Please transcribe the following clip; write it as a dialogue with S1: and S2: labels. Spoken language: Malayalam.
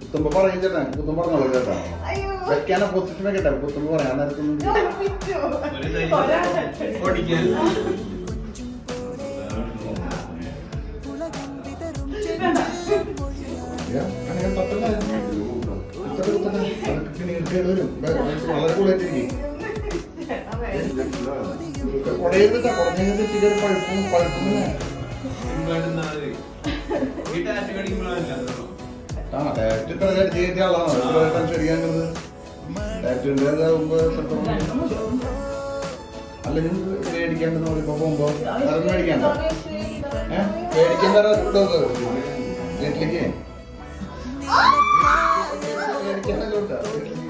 S1: കുത്തുമ്പോ പറയും ചേട്ടാ കുത്തുമ്പോ പറഞ്ഞോളൂ ചേട്ടാ.
S2: അയ്യോ.
S1: പൊസിഷനെ കേട്ടാ കുത്തുമ്പോ പറയാൻ നേരത്തൊന്നും
S2: പഠിപ്പിച്ചോ? ഒരാളെ.
S3: ഓടിക്കാൻ
S1: അങ്ങനെ പഴുപ്പും
S3: കുത്തട്ടെ
S1: ആ ഡയറക്റ്റ് ഡയറക്റ്റ് ചെയ്യേണ്ട ആളാണ് ടെൻഷൻ അടിക്കാനുള്ളത് ഡയറക്റ്റ് അല്ലെങ്കിൽ മേടിക്കേണ്ടത് നമ്മളിപ്പോ പോകുമ്പോ അത് മേടിക്കണ്ട ഏഹ് മേടിക്കേണ്ട വീട്ടിലേക്ക് മേടിക്കണ്ടല്ലോ വീട്ടിലേക്ക്